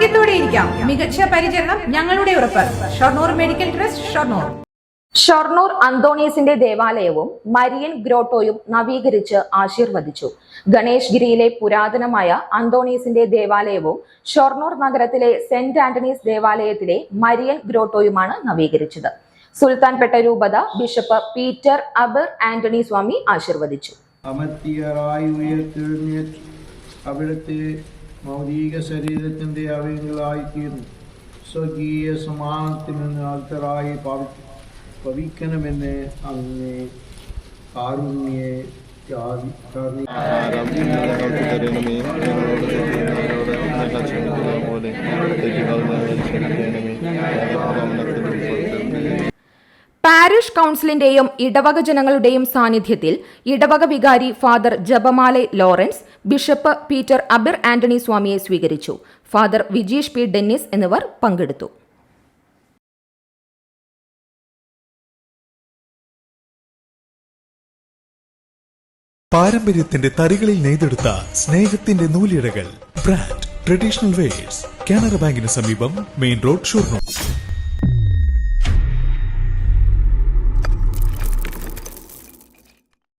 ആരോഗ്യത്തോടെ ഇരിക്കാം. മികച്ച പരിചരണം ഞങ്ങളുടെ ഉറപ്പ്. Shoranur medical trust Shoranur. Shoranur അന്തോണീസിന്റെ ദേവാലയവും മരിയൻ ഗ്രോട്ടോയും നവീകരിച്ച് ആശീർവദിച്ചു. ഗണേഷ് ഗിരിയിലെ പുരാതനമായ അന്തോണീസിന്റെ ദേവാലയവും ഷൊർണൂർ നഗരത്തിലെ സെന്റ് ആന്റണീസ് ദേവാലയത്തിലെ മരിയൻ ഗ്രോട്ടോയുമാണ് നവീകരിച്ചത്. സുൽത്താൻപേട്ട രൂപത ബിഷപ്പ് പീറ്റർ അബർ ആന്റണി സ്വാമി ആശീർവദിച്ചു. അവിടുത്തെ ഭൗതിക ശരീരത്തിൻ്റെ അവയങ്ങളായി തീർന്നു സ്വർഗീയ സമാനത്തിൽ നിന്ന് ആൾത്തറായി പവി പവിക്കണമെന്ന് അങ്ങേ കാരുണ്യെ യാതി- കാരുണ്യ ആരാധന ഞങ്ങൾക്ക് തരണമേ ഞങ്ങളോട് തെറ്റുന്നവരോട് ഞങ്ങൾ ക്ഷമിക്കുന്ന പോലെ തെറ്റുകൾ ഞങ്ങൾ ക്ഷമിക്കണമേ ഞങ്ങളുടെ പാപമനത്തിൽ ഉൾപ്പെടുത്തരുതേ പാരിഷ് കൌൺസിലിന്റെയും ഇടവക ജനങ്ങളുടെയും സാന്നിധ്യത്തിൽ ഇടവക വികാരി father Japamale Lawrence bishop Peter Abir Antony സ്വാമിയെ സ്വീകരിച്ചു. ഫാദർ വിജീഷ് പി ഡെന്നിസ് എന്നിവർ പങ്കെടുത്തു. പാരമ്പര്യത്തിന്റെ തറികളിൽ നെയ്തെടുത്ത സ്നേഹത്തിന്റെ നൂലിഴകൾ. ബ്രാൻഡ് ട്രഡീഷണൽ വെയേഴ്സ് കാനറ ബാങ്കിന് സമീപം മെയിൻ റോഡ് ഷൊർണൂർ